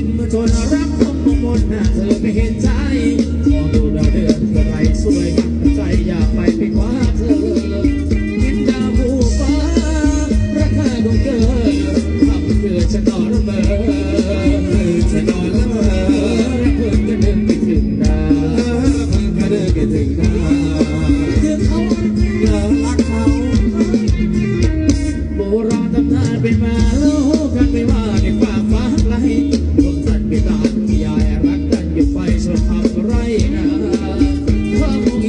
We're gonna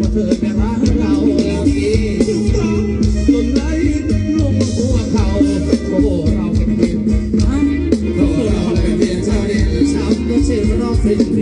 ว่าเธอแครัเราดีสุดไหลลงตัวเขาโอ้เราเป็นเพียงเราเป็นเพียงชาวเด่วก็เช่อเป็